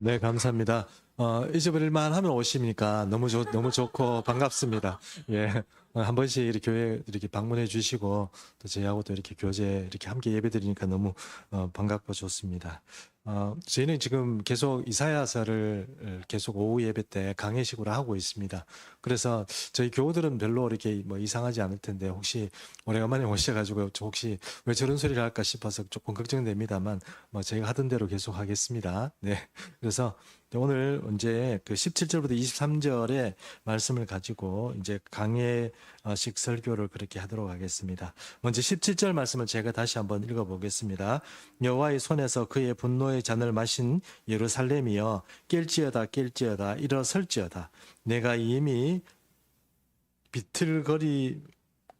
네, 감사합니다. 어, 잊어버릴만 하면 오십니까? 너무 좋, 너무 좋고 반갑습니다. 예. 어, 한 번씩 이렇게 교회 이렇게 방문해 주시고 또 저희하고도 이렇게 교제 이렇게 함께 예배 드리니까 너무 어, 반갑고 좋습니다. 어, 저희는 지금 계속 이사야서를 계속 오후 예배 때 강해식으로 하고 있습니다. 그래서 저희 교우들은 별로 이렇게 뭐 이상하지 않을 텐데 혹시 오래간만에 오셔가지고 저 혹시 왜 저런 소리를 할까 싶어서 조금 걱정됩니다만 뭐 저희가 하던 대로 계속 하겠습니다. 네. 그래서 오늘 이제 그 17절부터 23절의 말씀을 가지고 이제 강해식 설교를 그렇게 하도록 하겠습니다. 먼저 17절 말씀을 제가 다시 한번 읽어 보겠습니다. 여호와의 손에서 그의 분노의 잔을 마신 예루살렘이여 깰지어다 깰지어다 일어설지어다 내가 이미 비틀거리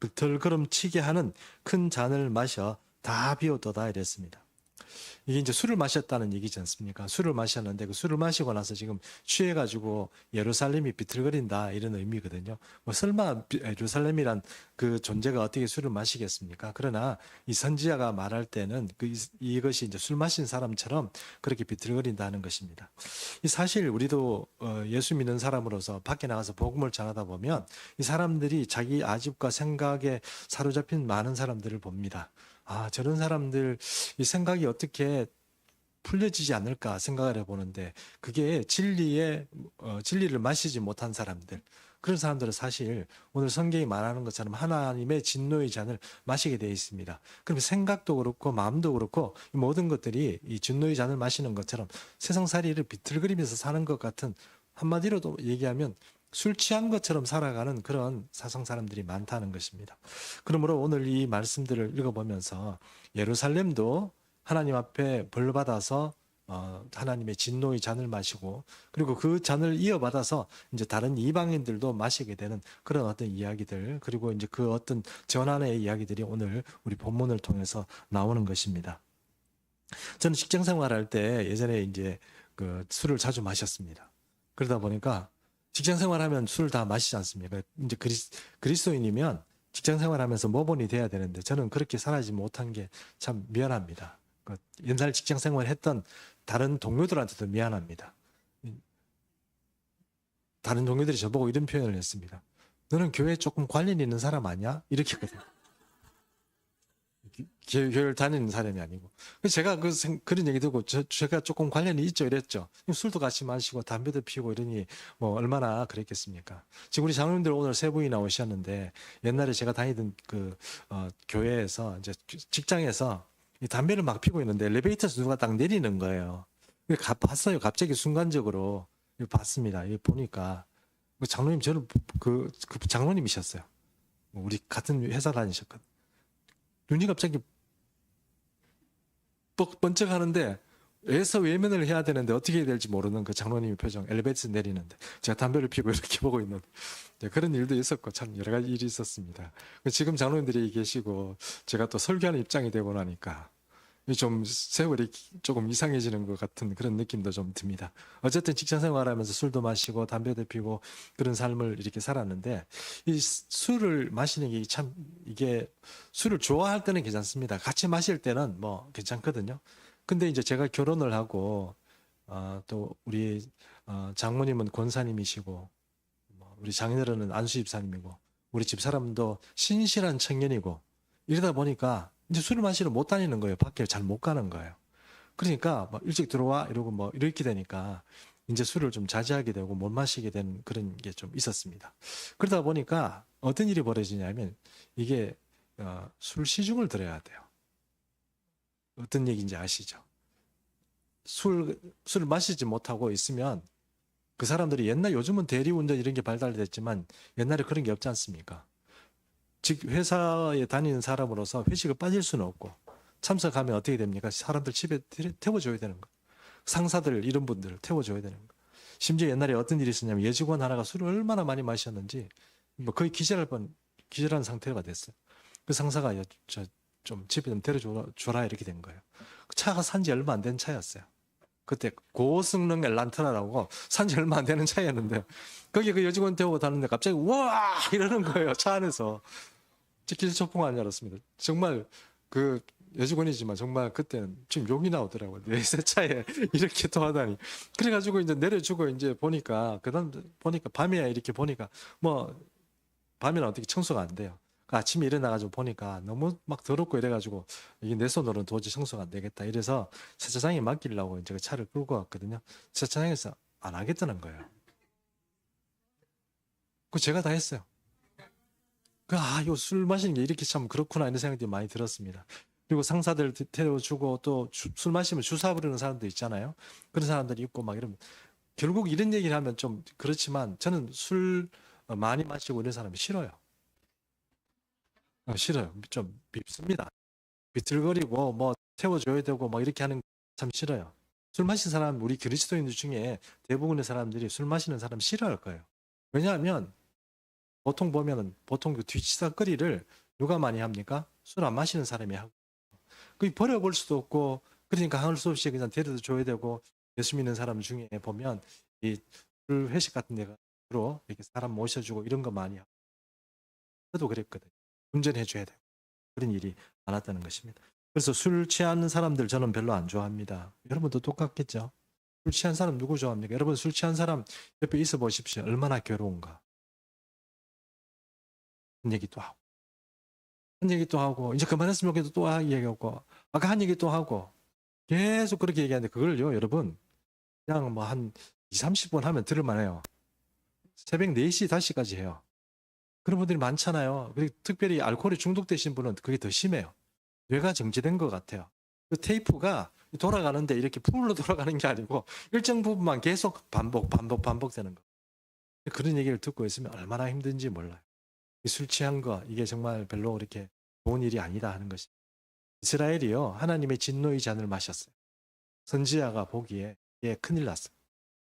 비틀거름 치게 하는 큰 잔을 마셔 다 비웠도다 이랬습니다. 이게 이제 술을 마셨다는 얘기지 않습니까? 술을 마셨는데 그 술을 마시고 나서 지금 취해가지고 예루살렘이 비틀거린다 이런 의미거든요. 뭐 설마 비- 예루살렘이란 그 존재가 어떻게 술을 마시겠습니까? 그러나 이 선지자가 말할 때는 그 이- 이것이 이제 술 마신 사람처럼 그렇게 비틀거린다는 것입니다. 이 사실 우리도 어, 예수 믿는 사람으로서 밖에 나가서 복음을 전하다 보면 이 사람들이 자기 아집과 생각에 사로잡힌 많은 사람들을 봅니다. 아, 저런 사람들 이 생각이 어떻게 풀려지지 않을까 생각을 해보는데 그게 진리의 어, 진리를 마시지 못한 사람들 그런 사람들은 사실 오늘 성경이 말하는 것처럼 하나님의 진노의 잔을 마시게 되어 있습니다. 그럼 생각도 그렇고 마음도 그렇고 이 모든 것들이 이 진노의 잔을 마시는 것처럼 세상살이를 비틀거리면서 사는 것 같은 한마디로도 얘기하면 술 취한 것처럼 살아가는 그런 사상 사람들이 많다는 것입니다. 그러므로 오늘 이 말씀들을 읽어보면서 예루살렘도 하나님 앞에 벌 받아서 어, 하나님의 진노의 잔을 마시고 그리고 그 잔을 이어받아서 이제 다른 이방인들도 마시게 되는 그런 어떤 이야기들 그리고 이제 그 어떤 전환의 이야기들이 오늘 우리 본문을 통해서 나오는 것입니다. 저는 직장 생활할 때 예전에 이제 그 술을 자주 마셨습니다. 그러다 보니까 직장 생활하면 술을 다 마시지 않습니까? 이제 그리스, 그리스도인이면 직장 생활하면서 모본이 돼야 되는데 저는 그렇게 살아지 못한 게 참 미안합니다. 그 옛날 직장 생활했던 다른 동료들한테도 미안합니다. 다른 동료들이 저보고 이런 표현을 했습니다. 너는 교회에 조금 관련 있는 사람 아니야? 이렇게 했거든요. 교- 교회를 다니는 사람이 아니고. 제가 그 생- 그런 얘기 듣고 저, 제가 조금 관련이 있죠 이랬죠. 술도 같이 마시고 담배도 피우고 이러니 뭐 얼마나 그랬겠습니까. 지금 우리 장로님들 오늘 세 분이 나오셨는데 옛날에 제가 다니던 그 어, 교회에서 이제 직장에서 이 담배를 막 피고 있는데 엘리베이터에서 누가 딱 내리는 거예요. 봤어요. 갑자기 순간적으로 봤습니다. 보니까 그 장로님 저는 그, 그 장로님이셨어요. 뭐 우리 같은 회사 다니셨거든. 눈이 갑자기 뻑 번쩍 하는데 애서 외면을 해야 되는데 어떻게 해야 될지 모르는 그 장로님의 표정 엘리베이터 내리는데 제가 담배를 피고 이렇게 보고 있는 네, 그런 일도 있었고 참 여러 가지 일이 있었습니다. 지금 장로님들이 계시고 제가 또 설교하는 입장이 되고 나니까 좀 세월이 조금 이상해지는 것 같은 그런 느낌도 좀 듭니다. 어쨌든 직장 생활하면서 술도 마시고 담배도 피고 그런 삶을 이렇게 살았는데 이 술을 마시는 게 참 이게 술을 좋아할 때는 괜찮습니다. 같이 마실 때는 뭐 괜찮거든요. 근데 이제 제가 결혼을 하고 어, 또 우리 어, 장모님은 권사님이시고 뭐 우리 장인어른은 안수집사님이고 우리 집 사람도 신실한 청년이고 이러다 보니까 이제 술을 마시러 못 다니는 거예요. 밖에 잘 못 가는 거예요. 그러니까 뭐 일찍 들어와 이러고 뭐 이렇게 되니까 이제 술을 좀 자제하게 되고 못 마시게 되는 그런 게 좀 있었습니다. 그러다 보니까 어떤 일이 벌어지냐면 이게 어, 술 시중을 들어야 돼요. 어떤 얘기인지 아시죠? 술 술을 마시지 못하고 있으면 그 사람들이 옛날 요즘은 대리운전 이런 게 발달됐지만 옛날에 그런 게 없지 않습니까? 즉 회사에 다니는 사람으로서 회식을 빠질 수는 없고 참석하면 어떻게 됩니까? 사람들 집에 태- 태워줘야 되는 거. 상사들 이런 분들 태워줘야 되는 거. 심지어 옛날에 어떤 일이 있었냐면 여직원 하나가 술을 얼마나 많이 마셨는지 뭐 거의 기절할 뻔 기절한 상태가 됐어요. 그 상사가 저 좀 집에 좀 데려줘라 이렇게 된 거예요. 그 차가 산지 얼마 안 된 차였어요. 그때 고성능 엘란트라라고 산지 얼마 안 되는 차였는데 거기 그 여직원 태우고 다는데 갑자기 와 이러는 거예요 차 안에서 기절초풍 아니 알았습니다. 정말 그 여직원이지만 정말 그때는 지금 욕이 나오더라고요. 내세 차에 이렇게 또 하다니. 그래가지고 이제 내려주고 이제 보니까 그다음 보니까 밤이야 이렇게 보니까 뭐 밤에는 어떻게 청소가 안 돼요. 그 아침에 일어나가지고 보니까 너무 막 더럽고 이래가지고 이게 내 손으로는 도저히 청소가 안 되겠다. 이래서 세차장에 맡기려고 이제 그 차를 끌고 왔거든요. 세차장에서 안 하겠다는 거예요. 그 제가 다 했어요. 그, 아, 요 술 마시는 게 이렇게 참 그렇구나 이런 생각이 많이 들었습니다. 그리고 상사들 태- 태워주고 또 술 마시면 주사 부르는 사람도 있잖아요. 그런 사람들이 있고 막 이러면 결국 이런 얘기를 하면 좀 그렇지만 저는 술 어, 많이 마시고 이런 사람이 싫어요. 어, 싫어요. 좀 밉습니다. 비틀거리고 뭐 태워줘야 되고 뭐 이렇게 하는 거참 싫어요. 술 마신 사람 우리 그리스도인들 중에 대부분의 사람들이 술 마시는 사람 싫어할 거예요. 왜냐하면 보통 보면은 보통 그 뒤치다거리를 누가 많이 합니까? 술 안 마시는 사람이 하고 그 버려볼 수도 없고 그러니까 할 수 없이 그냥 데려다 줘야 되고 예수 믿는 사람 중에 보면 이 술 회식 같은 데가 주로 이렇게 사람 모셔주고 이런 거 많이 하고 저도 그랬거든요. 운전해 줘야 되고 그런 일이 많았다는 것입니다. 그래서 술 취하는 사람들 저는 별로 안 좋아합니다. 여러분도 똑같겠죠? 술 취한 사람 누구 좋아합니까? 여러분 술 취한 사람 옆에 있어 보십시오. 얼마나 괴로운가. 한 얘기 또 하고 한 얘기 또 하고 이제 그만했으면 좋겠다 또 하- 얘기하고 아까 한 얘기 또 하고 계속 그렇게 얘기하는데 그걸요 여러분 그냥 뭐 한 2, 30분 하면 들을만해요. 새벽 4시, 5시까지 해요. 그런 분들이 많잖아요. 그리고 특별히 알코올에 중독되신 분은 그게 더 심해요. 뇌가 정지된 것 같아요. 그 테이프가 돌아가는데 이렇게 풀로 돌아가는 게 아니고 일정 부분만 계속 반복, 반복, 반복되는 거. 그런 얘기를 듣고 있으면 얼마나 힘든지 몰라요. 이술 취한 거 이게 정말 별로 그렇게 좋은 일이 아니다 하는 것이. 이스라엘이요 하나님의 진노의 잔을 마셨어요. 선지자가 보기에 얘 큰일 났어.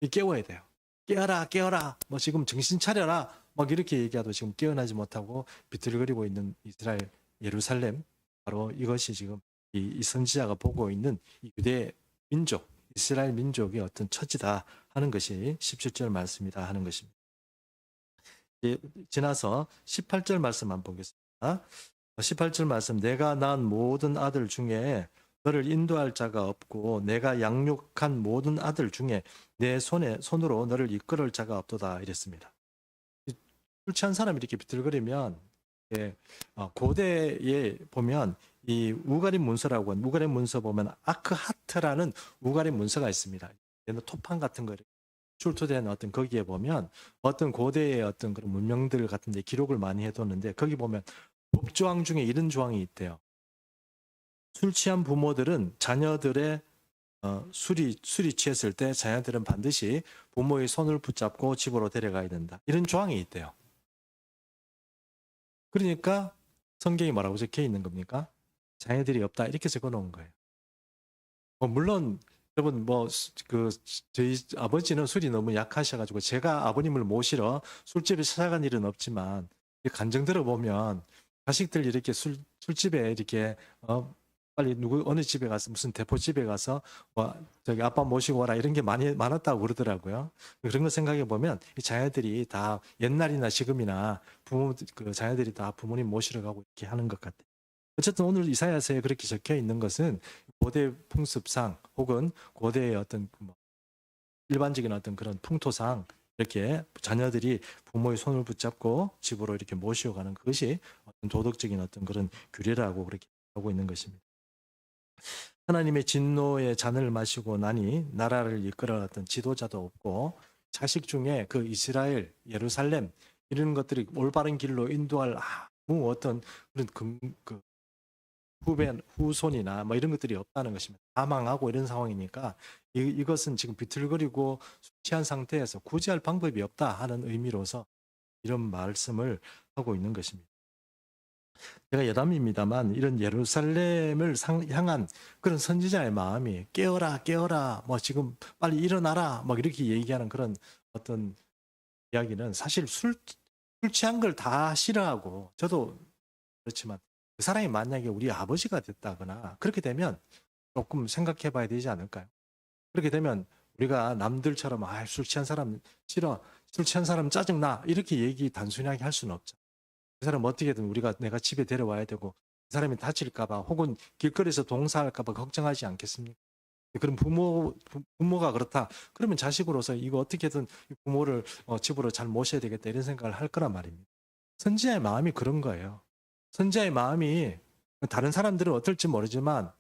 이 깨워야 돼요. 깨어라, 깨어라. 뭐 지금 정신 차려라. 막 이렇게 얘기하도 지금 깨어나지 못하고 비틀거리고 있는 이스라엘 예루살렘 바로 이것이 지금 이, 이 선지자가 보고 있는 이 유대 민족 이스라엘 민족의 어떤 처지다 하는 것이 17절 말씀이다 하는 것입니다. 이제 지나서 18절 말씀 한번 보겠습니다. 18절 말씀 내가 낳은 모든 아들 중에 너를 인도할 자가 없고 내가 양육한 모든 아들 중에 내 손에 손으로 너를 이끌을 자가 없도다 이랬습니다. 이술 취한 사람이 이렇게 비틀거리면 예, 어, 고대에 보면 이 우가림 문서라고 하는 우가림 문서 보면 아크하트라는 우가림 문서가 있습니다. 얘는 토판 같은 거 출토된 어떤 거기에 보면 어떤 고대의 어떤 그런 문명들 같은데 기록을 많이 해뒀는데 거기 보면 법조항 중에 이런 조항이 있대요. 술 취한 부모들은 자녀들의 어, 술이 술이 취했을 때 자녀들은 반드시 부모의 손을 붙잡고 집으로 데려가야 된다. 이런 조항이 있대요. 그러니까 성경이 뭐라고 적혀 있는 겁니까? 자녀들이 없다 이렇게 적어 놓은 거예요. 뭐 물론 여러분 뭐 그 저희 아버지는 술이 너무 약하셔가지고 제가 아버님을 모시러 술집에 찾아간 일은 없지만 간증 들어보면 자식들 이렇게 술 술집에 이렇게 어 빨리 누구 어느 집에 가서 무슨 대포 집에 가서 뭐 저기 아빠 모시고 와라 이런 게 많이 많았다고 그러더라고요. 그런 거 생각해 보면 이 자녀들이 다 옛날이나 지금이나 부모 그 자녀들이 다 부모님 모시러 가고 이렇게 하는 것 같아요. 어쨌든 오늘 이사야서에 그렇게 적혀 있는 것은 고대 풍습상 혹은 고대의 어떤 뭐 일반적인 어떤 그런 풍토상 이렇게 자녀들이 부모의 손을 붙잡고 집으로 이렇게 모시고 가는 그것이 어떤 도덕적인 어떤 그런 규례라고 그렇게 하고 있는 것입니다. 하나님의 진노의 잔을 마시고 나니 나라를 이끌어갔던 지도자도 없고 자식 중에 그 이스라엘, 예루살렘 이런 것들이 올바른 길로 인도할 아무 어떤 그런 금, 그 후배 후손이나 뭐 이런 것들이 없다는 것입니다. 다 망하고 이런 상황이니까 이, 이것은 지금 비틀거리고 취한 상태에서 구제할 방법이 없다 하는 의미로서 이런 말씀을 하고 있는 것입니다. 제가 여담입니다만 이런 예루살렘을 상- 향한 그런 선지자의 마음이 깨어라 깨어라 뭐 지금 빨리 일어나라 막 이렇게 얘기하는 그런 어떤 이야기는 사실 술, 술 취한 걸 다 싫어하고 저도 그렇지만 그 사람이 만약에 우리 아버지가 됐다거나 그렇게 되면 조금 생각해 봐야 되지 않을까요? 그렇게 되면 우리가 남들처럼 아, 술 취한 사람 싫어, 술 취한 사람 짜증나 이렇게 얘기 단순하게 할 수는 없죠. 그 사람 어떻게든 우리가 내가 집에 데려와야 되고 그 사람이 다칠까봐 혹은 길거리에서 동사할까봐 걱정하지 않겠습니까? 그럼 부모 부- 부모가 그렇다. 그러면 자식으로서 이거 어떻게든 이 부모를 어, 집으로 잘 모셔야 되겠다 이런 생각을 할 거란 말입니다. 선지자의 마음이 그런 거예요. 선지자의 마음이 다른 사람들은 어떨지 모르지만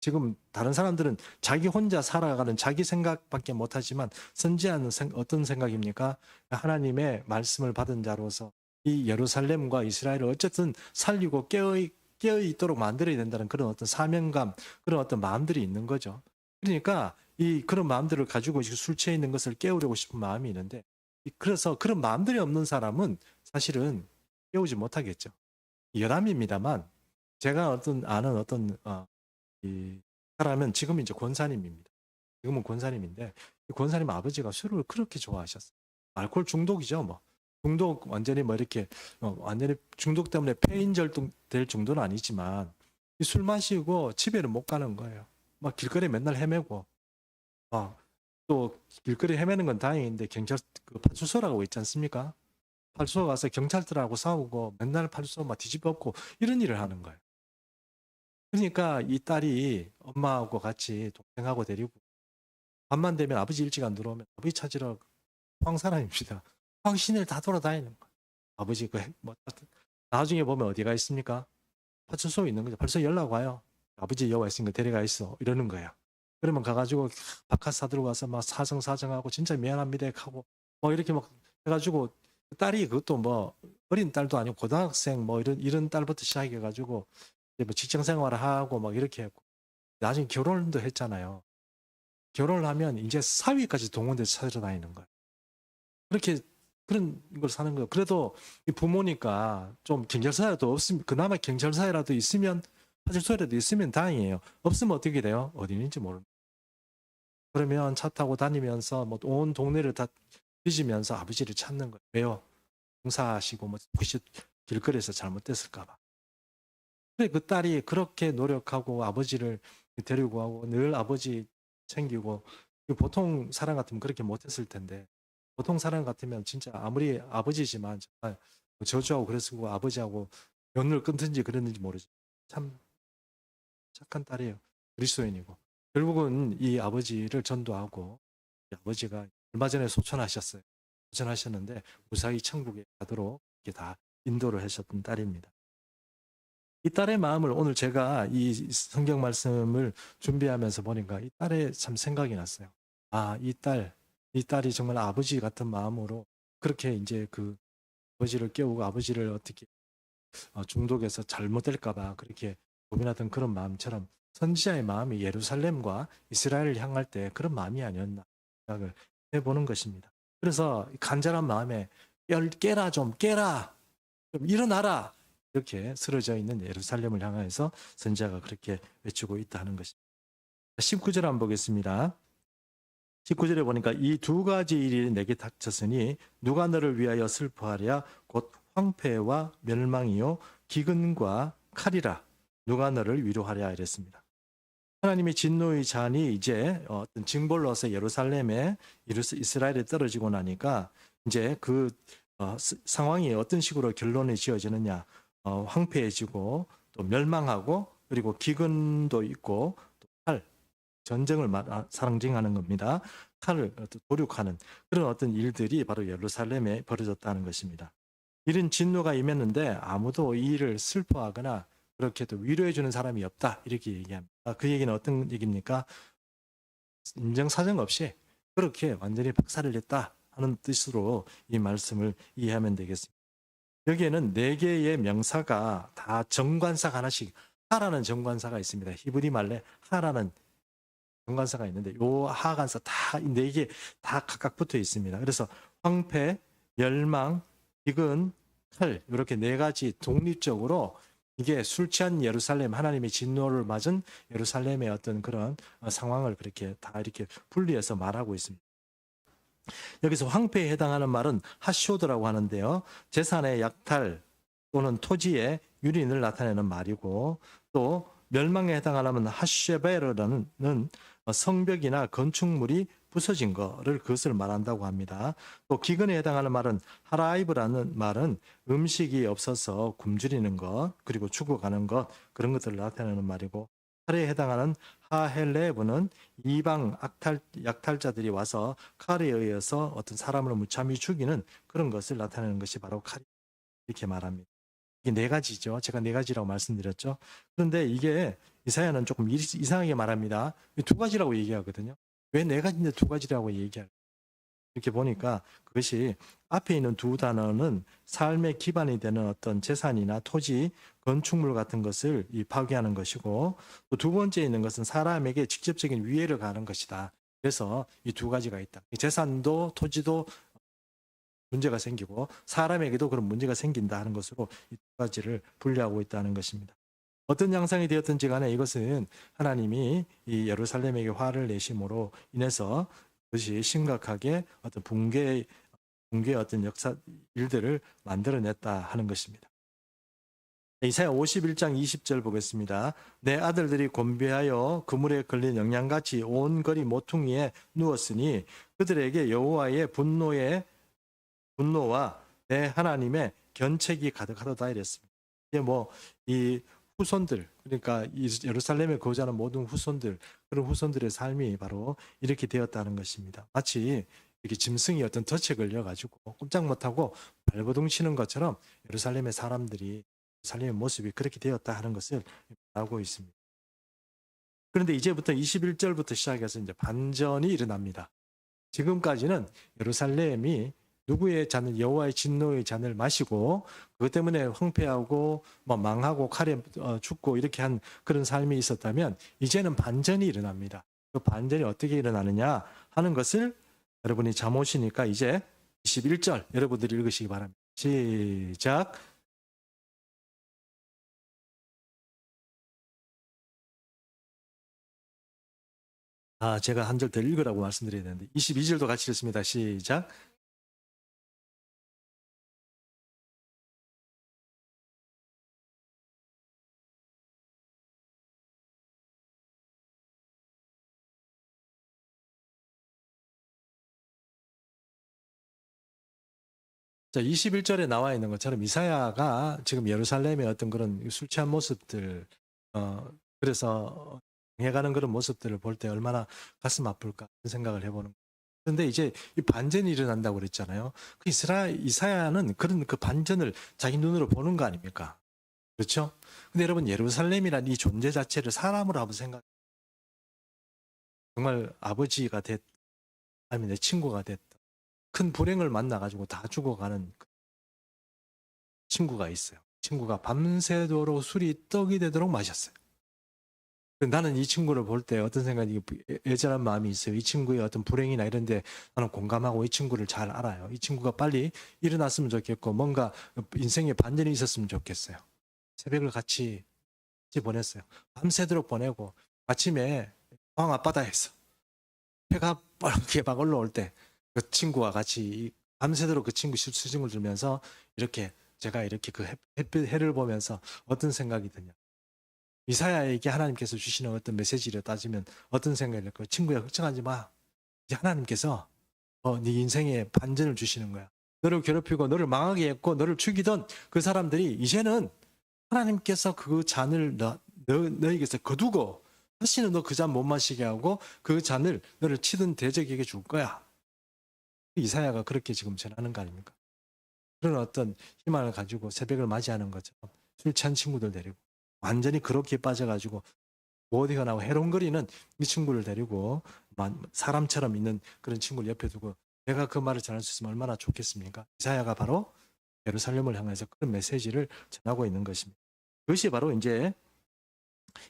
지금 다른 사람들은 자기 혼자 살아가는 자기 생각밖에 못하지만 선지자는 생- 어떤 생각입니까? 하나님의 말씀을 받은 자로서 이 예루살렘과 이스라엘을 어쨌든 살리고 깨어, 깨어 있도록 만들어야 된다는 그런 어떤 사명감, 그런 어떤 마음들이 있는 거죠. 그러니까 이 그런 마음들을 가지고 술 취해 있는 것을 깨우려고 싶은 마음이 있는데 이- 그래서 그런 마음들이 없는 사람은 사실은 깨우지 못하겠죠. 여담입니다만 제가 어떤 아는 어떤 어, 이 사람은 지금 이제 권사님입니다. 지금은 권사님인데 이 권사님 아버지가 술을 그렇게 좋아하셨어요. 알코올 중독이죠, 뭐. 중독 완전히 뭐 이렇게 어, 완전히 중독 때문에 폐인절동 될 정도는 아니지만 이술 마시고 집에는 못 가는 거예요. 막 길거리 맨날 헤매고 아, 또 길거리 헤매는 건 다행인데 경찰 그 파출소라고 있지 않습니까? 파출소 가서 경찰들하고 싸우고 맨날 파출소 막 뒤집어 엎고 이런 일을 하는 거예요. 그러니까 이 딸이 엄마하고 같이 동생하고 데리고 밤만 되면 아버지 일찍 안 들어오면 아버지 찾으러 황사람입니다. 황신을 다 돌아다니는 거예요. 아버지 그 핵- 뭐 나중에 보면 어디가 있습니까? 파출소에 있는 거죠. 벌써 연락 와요. 아버지 여와 있으니까 데려가 있어 이러는 거예요. 그러면 가가지고 바깥 사들고 가서 막 사정사정하고 진짜 미안합니다 하고 뭐 이렇게 막 해가지고 딸이 그것도 뭐 어린 딸도 아니고 고등학생 뭐 이런 이런 딸부터 시작해가지고 뭐 직장 생활을 하고 막 이렇게 했고 나중에 결혼도 했잖아요. 결혼을 하면 이제 사위까지 동원돼서 찾으러 다니는 거예요. 그렇게 그런 걸 사는 거예요. 그래도 이 부모니까 좀 경찰서라도 없으면 그나마 경찰서라도 있으면 파출소라도 있으면 다행이에요. 없으면 어떻게 돼요? 어디 있는지 모르는. 그러면 차 타고 다니면서 뭐 온 동네를 다 뒤지면서 아버지를 찾는 거예요. 왜요? 공사하시고 뭐 혹시 길거리에서 잘못됐을까봐. 그래 그 딸이 그렇게 노력하고 아버지를 데리고 가고 늘 아버지 챙기고 보통 사람 같으면 그렇게 못했을 텐데 보통 사람 같으면 진짜 아무리 아버지지만 정말 저주하고 그랬고 아버지하고 연을 끊든지 그랬는지 모르지. 참 착한 딸이에요. 그리스도인이고. 결국은 이 아버지를 전도하고 이 아버지가 얼마 전에 소천하셨어요. 소천하셨는데 무사히 천국에 가도록 이렇게 다 인도를 하셨던 딸입니다. 이 딸의 마음을 오늘 제가 이 성경 말씀을 준비하면서 보니까 이 딸의 참 생각이 났어요. 아 이 딸 이 딸이 정말 아버지 같은 마음으로 그렇게 이제 그 아버지를 깨우고 아버지를 어떻게 어, 중독에서 잘못될까봐 그렇게 고민하던 그런 마음처럼 선지자의 마음이 예루살렘과 이스라엘을 향할 때 그런 마음이 아니었나 생각을 해보는 것입니다. 그래서 이 간절한 마음에 열 깨라 좀 깨라 좀 일어나라 이렇게 쓰러져 있는 예루살렘을 향하여서 선지자가 그렇게 외치고 있다 하는 것입니다. 19절 한번 보겠습니다. 19절에 보니까 이 두 가지 일이 내게 닥쳤으니 누가 너를 위하여 슬퍼하랴? 곧 황폐와 멸망이요 기근과 칼이라. 누가 너를 위로하랴? 이랬습니다. 하나님의 진노의 잔이 이제 어떤 징벌로서 예루살렘에 이스라엘에 떨어지고 나니까 이제 그 어, 스- 상황이 어떤 식으로 결론이 지어지느냐? 어, 황폐해지고 또 멸망하고 그리고 기근도 있고 또 칼 전쟁을 말- 아, 상징하는 겁니다. 칼을 어떤 도륙하는 그런 어떤 일들이 바로 예루살렘에 벌어졌다는 것입니다. 이런 진노가 임했는데 아무도 이 일을 슬퍼하거나 그렇게 또 위로해 주는 사람이 없다 이렇게 얘기합니다. 그 얘기는 어떤 얘기입니까? 인정사정 없이 그렇게 완전히 박살을 냈다 하는 뜻으로 이 말씀을 이해하면 되겠습니다. 여기에는 네 개의 명사가 다 정관사가 하나씩 하라는 정관사가 있습니다. 히브리 말레 하라는 정관사가 있는데 요 하관사 다 네 개 다 각각 붙어 있습니다. 그래서 황폐, 멸망, 기근, 칼 이렇게 네 가지 독립적으로 이게 술 취한 예루살렘 하나님의 진노를 맞은 예루살렘의 어떤 그런 어, 상황을 그렇게 다 이렇게 분리해서 말하고 있습니다. 여기서 황폐에 해당하는 말은 하쇼드라고 하는데요. 재산의 약탈 또는 토지의 유린을 나타내는 말이고 또 멸망에 해당하려면 하쉐베르라는 어, 성벽이나 건축물이 부서진 거를 그것을 말한다고 합니다. 또 기근에 해당하는 말은 하라이브라는 말은 음식이 없어서 굶주리는 것 그리고 죽어가는 것 그런 것들을 나타내는 말이고 칼에 해당하는 하헬레브는 이방 악탈, 약탈자들이 와서 칼에 의해서 어떤 사람을 무참히 죽이는 그런 것을 나타내는 것이 바로 칼이 이렇게 말합니다. 이게 네 가지죠. 제가 네 가지라고 말씀드렸죠. 그런데 이게 이사야는 조금 이- 이상하게 말합니다. 이두 가지라고 얘기하거든요. 왜 네 가지인데 두 가지라고 얘기할? 이렇게 보니까 그것이 앞에 있는 두 단어는 삶의 기반이 되는 어떤 재산이나 토지, 건축물 같은 것을 이 파괴하는 것이고 또 두 번째 있는 것은 사람에게 직접적인 위해를 가는 것이다. 그래서 이 두 가지가 있다. 이 재산도 토지도 문제가 생기고 사람에게도 그런 문제가 생긴다 하는 것으로 이 두 가지를 분류하고 있다는 것입니다. 어떤 양상이 되었든지 간에 이것은 하나님이 이 예루살렘에게 화를 내심으로 인해서 그것이 심각하게 어떤 붕괴 붕괴의 어떤 역사 일들을 만들어냈다 하는 것입니다. 이사야 51장 20절 보겠습니다. 내 아들들이 곤비하여 그물에 걸린 영양같이 온 거리 모퉁이에 누웠으니 그들에게 여호와의 분노의 분노와 내 하나님의 견책이 가득하도다 이랬습니다. 이게 뭐 이 후손들 그러니까 이 예루살렘에 거주하는 모든 후손들 그런 후손들의 삶이 바로 이렇게 되었다는 것입니다. 마치 이렇게 짐승이 어떤 덫에 걸려 가지고 꼼짝 못하고 발버둥 치는 것처럼 예루살렘의 사람들이 예루살렘의 모습이 그렇게 되었다 하는 것을 말하고 있습니다. 그런데 이제부터 21절부터 시작해서 이제 반전이 일어납니다. 지금까지는 예루살렘이 누구의 잔을 여호와의 진노의 잔을 마시고 그것 때문에 황폐하고 뭐 망하고 칼에 어, 죽고 이렇게 한 그런 삶이 있었다면 이제는 반전이 일어납니다. 그 반전이 어떻게 일어나느냐 하는 것을 여러분이 잠오시니까 이제 21절 여러분들이 읽으시기 바랍니다. 시작. 아, 제가 한 절 더 읽으라고 말씀드려야 되는데 22절도 같이 읽습니다. 시작. 자, 21절에 나와 있는 것처럼 이사야가 지금 예루살렘의 어떤 그런 술 취한 모습들, 어, 그래서 해가는 그런 모습들을 볼 때 얼마나 가슴 아플까 생각을 해보는 거예요. 그런데 이제 이 반전이 일어난다고 그랬잖아요. 그 이스라, 이사야는 그런 그 반전을 자기 눈으로 보는 거 아닙니까? 그렇죠? 근데 여러분, 예루살렘이란 이 존재 자체를 사람으로 한번 생각, 정말 아버지가 됐, 아니면 내 친구가 됐다. 큰 불행을 만나가지고 다 죽어가는 그 친구가 있어요. 친구가 밤새도록 술이 떡이 되도록 마셨어요. 나는 이 친구를 볼 때 어떤 생각이 애절한 마음이 있어요. 이 친구의 어떤 불행이나 이런데 나는 공감하고 이 친구를 잘 알아요. 이 친구가 빨리 일어났으면 좋겠고 뭔가 인생에 반전이 있었으면 좋겠어요. 새벽을 같이, 보냈어요. 밤새도록 보내고 아침에 황 앞바다에서 해가 빨갛게 막 올라올 때 그 친구와 같이 밤새도록 그 친구 수증을 들면서 이렇게 제가 이렇게 그 햇- 햇빛 해를 보면서 어떤 생각이 드냐. 이사야에게 하나님께서 주시는 어떤 메시지를 따지면 어떤 생각이 들까요? 친구야 걱정하지 마. 이제 하나님께서 어, 네 인생에 반전을 주시는 거야. 너를 괴롭히고 너를 망하게 했고 너를 죽이던 그 사람들이 이제는 하나님께서 그 잔을 너, 너, 너에게서 거두고 다시는 너 그 잔 못 마시게 하고 그 잔을 너를 치든 대적에게 줄 거야. 이사야가 그렇게 지금 전하는 거 아닙니까? 그런 어떤 희망을 가지고 새벽을 맞이하는 것처럼 술 취한 친구들 데리고 완전히 그렇게 빠져가지고 못 이겨나고 해롱거리는 이 친구를 데리고 만- 사람처럼 있는 그런 친구를 옆에 두고 내가 그 말을 전할 수 있으면 얼마나 좋겠습니까? 이사야가 바로 예루살렘을 향해서 그런 메시지를 전하고 있는 것입니다. 그것이 바로 이제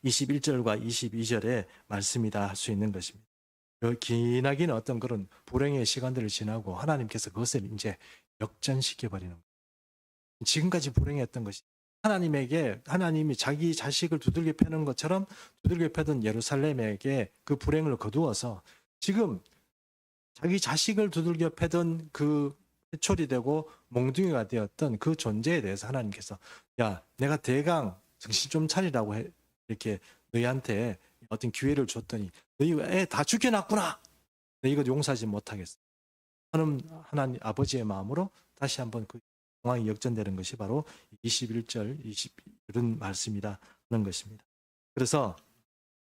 21절과 22절의 말씀이다 할 수 있는 것입니다. 그 기나긴 어떤 그런 불행의 시간들을 지나고 하나님께서 그것을 이제 역전시켜 버리는 거예요. 지금까지 불행했던 것이 하나님에게 하나님이 자기 자식을 두들겨 패는 것처럼 두들겨 패던 예루살렘에게 그 불행을 거두어서 지금 자기 자식을 두들겨 패던 그 해초리 되고 몽둥이가 되었던 그 존재에 대해서 하나님께서 야 내가 대강 정신 좀 차리라고 해, 이렇게 너희한테 어떤 기회를 줬더니 너희 애 다 죽여놨구나 내 이것 용서하지 못하겠어. 하는 하나님 아버지의 마음으로 다시 한번 그 상황이 역전되는 것이 바로 21절, 20 이런 말씀이다 하는 것입니다. 그래서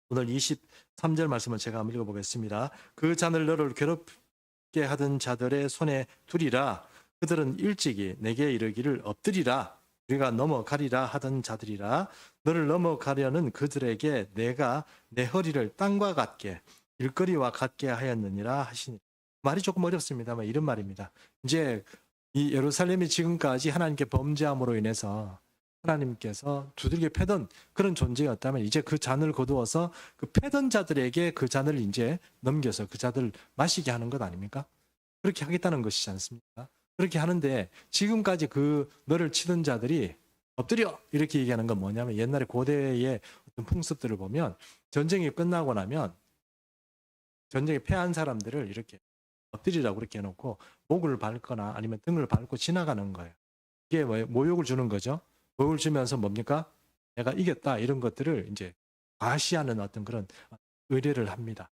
오늘 23절 말씀을 제가 한번 읽어보겠습니다. 그 잔을 너를 괴롭게 하던 자들의 손에 두리라. 그들은 일찍이 내게 이르기를 엎드리라. 우리가 넘어가리라 하던 자들이라. 너를 넘어가려는 그들에게 내가 내 허리를 땅과 같게 일거리와 같게 하였느니라 하시니 말이 조금 어렵습니다만 이런 말입니다. 이제 이 예루살렘이 지금까지 하나님께 범죄함으로 인해서 하나님께서 두들겨 패던 그런 존재였다면 이제 그 잔을 거두어서 그 패던 자들에게 그 잔을 이제 넘겨서 그 자들 마시게 하는 것 아닙니까? 그렇게 하겠다는 것이지 않습니까? 그렇게 하는데 지금까지 그 너를 치던 자들이 엎드려 이렇게 얘기하는 건 뭐냐면 옛날에 고대의 어떤 풍습들을 보면 전쟁이 끝나고 나면 전쟁에 패한 사람들을 이렇게 엎드리라고 그렇게 해놓고 목을 밟거나 아니면 등을 밟고 지나가는 거예요. 이게 뭐 모욕을 주는 거죠. 모욕을 주면서 뭡니까? 내가 이겼다 이런 것들을 이제 과시하는 어떤 그런 의뢰를 합니다.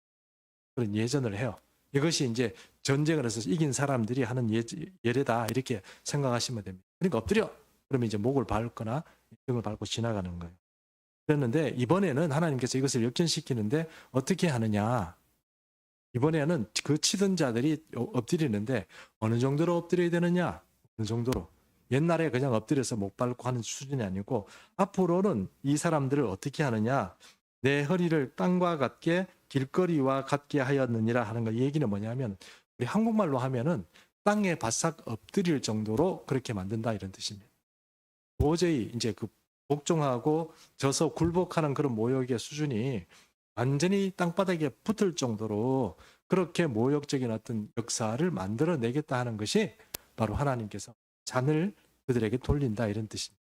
그런 예전을 해요. 이것이 이제 전쟁을 해서 이긴 사람들이 하는 예, 예례다 이렇게 생각하시면 됩니다. 그러니까 엎드려 그러면 이제 목을 밟거나 등을 밟고 지나가는 거예요. 그랬는데 이번에는 하나님께서 이것을 역전시키는데 어떻게 하느냐? 이번에는 그 치던 자들이 엎드리는데 어느 정도로 엎드려야 되느냐? 어느 정도로? 옛날에 그냥 엎드려서 목 밟고 하는 수준이 아니고 앞으로는 이 사람들을 어떻게 하느냐? 내 허리를 땅과 같게 길거리와 같게 하였느니라 하는 거 얘기는 뭐냐면 우리 한국말로 하면은 땅에 바싹 엎드릴 정도로 그렇게 만든다 이런 뜻입니다. 도저히 이제 그 복종하고 져서 굴복하는 그런 모욕의 수준이 완전히 땅바닥에 붙을 정도로 그렇게 모욕적인 어떤 역사를 만들어내겠다 하는 것이 바로 하나님께서 잔을 그들에게 돌린다 이런 뜻입니다.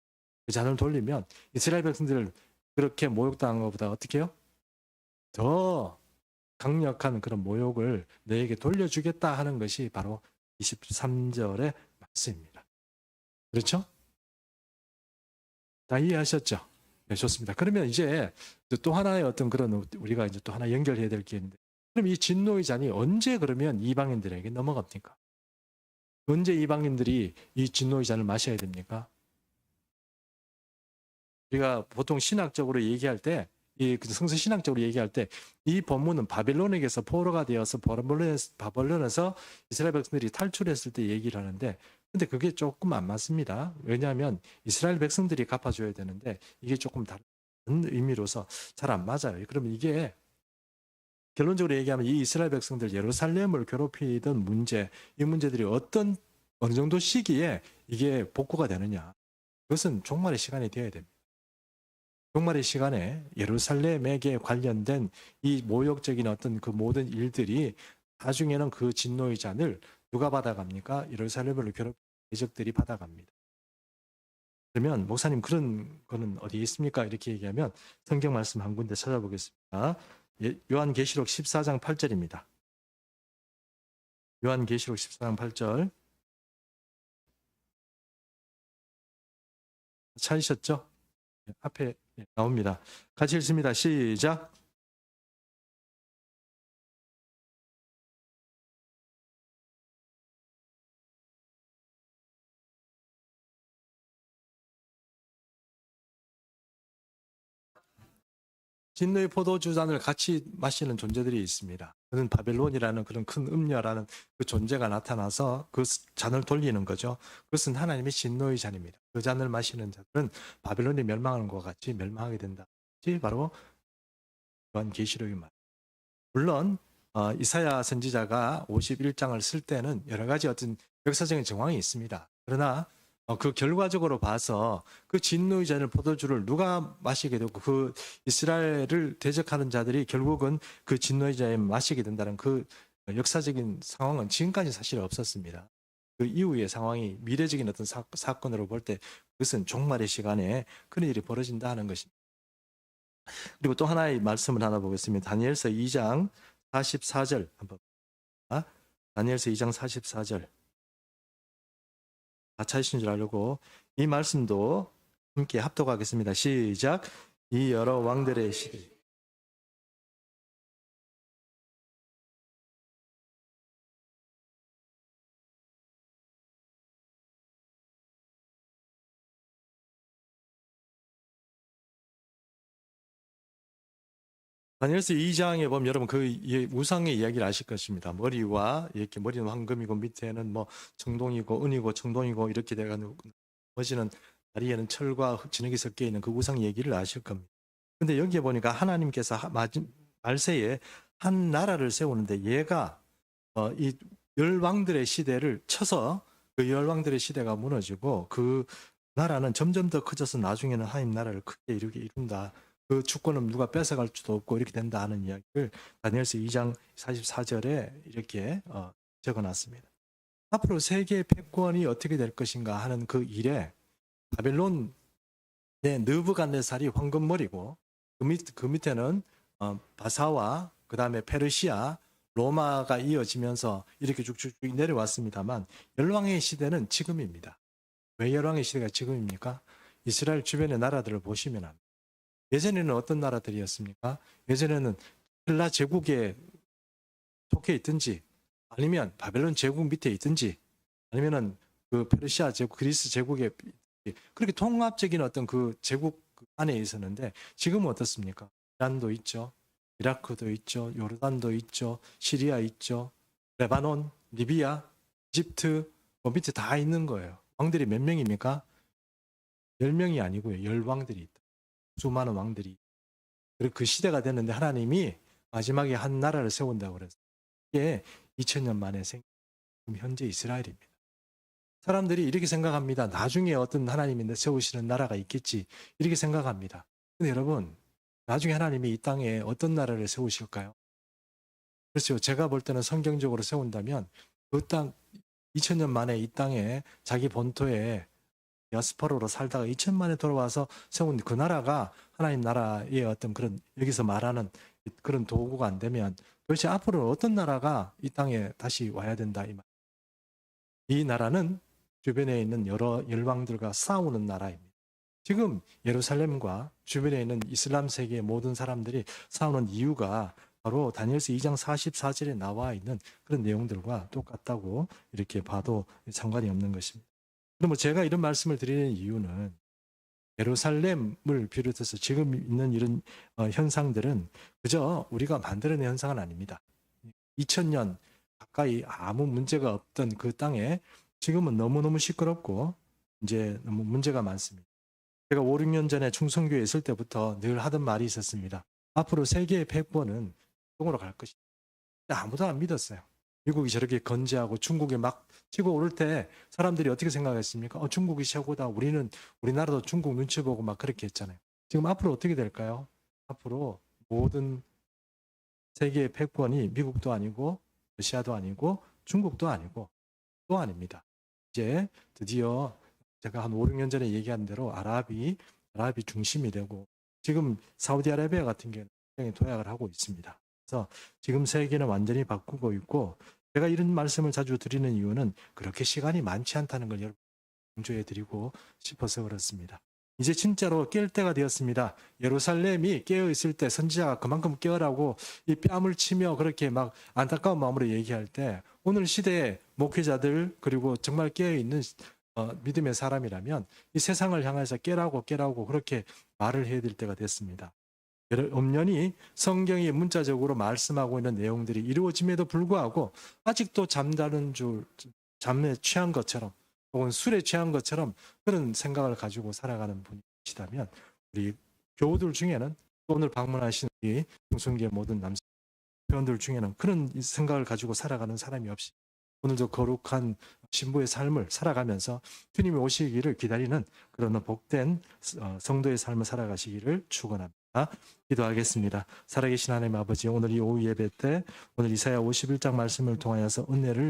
그 잔을 돌리면 이스라엘 백성들을 그렇게 모욕당한 것보다 어떻게 해요? 더 강력한 그런 모욕을 너에게 돌려주겠다 하는 것이 바로 23절의 말씀입니다. 그렇죠? 다 이해하셨죠? 네, 좋습니다. 그러면 이제 또 하나의 어떤 그런 우리가 이제 또 하나 연결해야 될 게 있는데, 그럼 이 진노의 잔이 언제 그러면 이방인들에게 넘어갑니까? 언제 이방인들이 이 진노의 잔을 마셔야 됩니까? 우리가 보통 신학적으로 얘기할 때, 이 성서 신학적으로 얘기할 때, 이 본문은 바벨론에게서 포로가 되어서 바벨론에서, 바벨론에서 이스라엘 백성들이 탈출했을 때 얘기를 하는데, 근데 그게 조금 안 맞습니다. 왜냐하면 이스라엘 백성들이 갚아줘야 되는데 이게 조금 다른 의미로서 잘 안 맞아요. 그러면 이게 결론적으로 얘기하면 이 이스라엘 백성들 예루살렘을 괴롭히던 문제, 이 문제들이 어떤 어느 정도 시기에 이게 복구가 되느냐. 그것은 종말의 시간이 되어야 됩니다. 종말의 시간에 예루살렘에게 관련된 이 모욕적인 어떤 그 모든 일들이 나중에는 그 진노의 잔을 누가 받아갑니까? 예루살렘을 괴롭 대적들이 받아갑니다. 그러면 목사님 그런 거는 어디 있습니까? 이렇게 얘기하면 성경 말씀 한 군데 찾아보겠습니다. 예, 요한계시록 14장 8절입니다. 요한계시록 14장 8절 찾으셨죠? 예, 앞에 나옵니다. 같이 읽습니다. 시작. 진노의 포도주잔을 같이 마시는 존재들이 있습니다. 그는 바벨론이라는 그런 큰 음녀라는 그 존재가 나타나서 그 잔을 돌리는 거죠. 그것은 하나님의 진노의 잔입니다. 그 잔을 마시는 자들은 바벨론이 멸망하는 것 같이 멸망하게 된다. 바로 요한 계시록의 말. 물론 어, 이사야 선지자가 51장을 쓸 때는 여러 가지 어떤 역사적인 정황이 있습니다. 그러나 어, 그 결과적으로 봐서 그 진노의 잔을 포도주를 누가 마시게 되고 그 이스라엘을 대적하는 자들이 결국은 그 진노의 잔에 마시게 된다는 그 역사적인 상황은 지금까지 사실 없었습니다. 그 이후의 상황이 미래적인 어떤 사, 사건으로 볼 때 그것은 종말의 시간에 그런 일이 벌어진다 하는 것입니다. 그리고 또 하나의 말씀을 하나 보겠습니다. 다니엘서 2장 44절 한번 아? 다니엘서 2장 44절 다 찾으신 줄 알고 이 말씀도 함께 합독하겠습니다. 시작. 이 여러 왕들의 시대 다니엘서 2장에 보면 여러분 그 이- 우상의 이야기를 아실 것입니다. 머리와 이렇게 머리는 황금이고 밑에는 뭐 청동이고 은이고 청동이고 이렇게 돼가지고 나머지는 다리에는 철과 진흙이 섞여 있는 그 우상 얘기를 아실 겁니다. 근데 여기에 보니까 하나님께서 말세에 한 나라를 세우는데 얘가 어, 이 열왕들의 시대를 쳐서 그 열왕들의 시대가 무너지고 그 나라는 점점 더 커져서 나중에는 하나님 나라를 크게 이루게 이룬다. 그 주권은 누가 뺏어갈 수도 없고 이렇게 된다 하는 이야기를 다니엘서 2장 44절에 이렇게 어, 적어놨습니다. 앞으로 세계의 패권이 어떻게 될 것인가 하는 그 일에 바벨론의 느부갓네살이 황금머리고 그, 밑, 그 밑에는 어, 바사와 그 다음에 페르시아 로마가 이어지면서 이렇게 쭉쭉쭉 내려왔습니다만 열왕의 시대는 지금입니다. 왜 열왕의 시대가 지금입니까? 이스라엘 주변의 나라들을 보시면. 예전에는 어떤 나라들이었습니까? 예전에는 헬라 제국에 속해 있든지 아니면 바벨론 제국 밑에 있든지 아니면은 그 페르시아 제국, 그리스 제국에 그렇게 통합적인 어떤 그 제국 안에 있었는데 지금은 어떻습니까? 이란도 있죠. 이라크도 있죠. 요르단도 있죠. 시리아 있죠. 레바논, 리비아, 이집트 뭐 밑에 다 있는 거예요. 왕들이 몇 명입니까? 열 명이 아니고요. 열 왕들이 있다. 수많은 왕들이. 그리고 그 시대가 됐는데 하나님이 마지막에 한 나라를 세운다고 그랬어요. 이게 2000년 만에 생긴 현재 이스라엘입니다. 사람들이 이렇게 생각합니다. 나중에 어떤 하나님이 세우시는 나라가 있겠지. 이렇게 생각합니다. 근데 여러분, 나중에 하나님이 이 땅에 어떤 나라를 세우실까요? 그렇죠. 제가 볼 때는 성경적으로 세운다면 그 땅 2000년 만에 이 땅에 자기 본토에 야스퍼로로 살다가 2000년 만에 돌아와서 세운 그 나라가 하나님 나라의 어떤 그런 여기서 말하는 그런 도구가 안 되면 도대체 앞으로 어떤 나라가 이 땅에 다시 와야 된다 이 말. 이 나라는 주변에 있는 여러 열왕들과 싸우는 나라입니다. 지금 예루살렘과 주변에 있는 이슬람 세계의 모든 사람들이 싸우는 이유가 바로 다니엘서 2장 44절에 나와 있는 그런 내용들과 똑같다고 이렇게 봐도 상관이 없는 것입니다. 뭐 제가 이런 말씀을 드리는 이유는 예루살렘을 비롯해서 지금 있는 이런 어, 현상들은 그저 우리가 만들어낸 현상은 아닙니다. 2000년 가까이 아무 문제가 없던 그 땅에 지금은 너무너무 시끄럽고 이제 너무 문제가 많습니다. 제가 5, 6년 전에 충성교에 있을 때부터 늘 하던 말이 있었습니다. 앞으로 세계의 패권은 중으로 갈 것이다. 아무도 안 믿었어요. 미국이 저렇게 건재하고 중국이 막 치고 오를 때 사람들이 어떻게 생각했습니까? 어, 중국이 최고다. 우리는 우리나라도 중국 눈치 보고 막 그렇게 했잖아요. 지금 앞으로 어떻게 될까요? 앞으로 모든 세계의 패권이 미국도 아니고 러시아도 아니고 중국도 아니고 또 아닙니다. 이제 드디어 제가 한 5, 6년 전에 얘기한 대로 아랍이 아랍이 중심이 되고 지금 사우디아라비아 같은 경우는 굉장히 도약을 하고 있습니다. 그래서 지금 세계는 완전히 바꾸고 있고 제가 이런 말씀을 자주 드리는 이유는 그렇게 시간이 많지 않다는 걸 여러분 강조해 드리고 싶어서 그렇습니다. 이제 진짜로 깰 때가 되었습니다. 예루살렘이 깨어 있을 때 선지자가 그만큼 깨어라고 이 뺨을 치며 그렇게 막 안타까운 마음으로 얘기할 때 오늘 시대의 목회자들 그리고 정말 깨어 있는 어, 믿음의 사람이라면 이 세상을 향해서 깨라고 깨라고 그렇게 말을 해야 될 때가 됐습니다. 엄연히 성경이 문자적으로 말씀하고 있는 내용들이 이루어짐에도 불구하고 아직도 잠자는 줄 잠에 취한 것처럼 혹은 술에 취한 것처럼 그런 생각을 가지고 살아가는 분이시다면 우리 교우들 중에는 오늘 방문하신 이 중성계 모든 남성 회원들 중에는 그런 생각을 가지고 살아가는 사람이 없이 오늘도 거룩한 신부의 삶을 살아가면서 주님이 오시기를 기다리는 그런 복된 어, 성도의 삶을 살아가시기를 축원합니다. 기도하겠습니다. 살아계신 하나님 아버지 오늘 이 오후 예배 때 오늘 이사야 51장 말씀을 통하여서 은혜를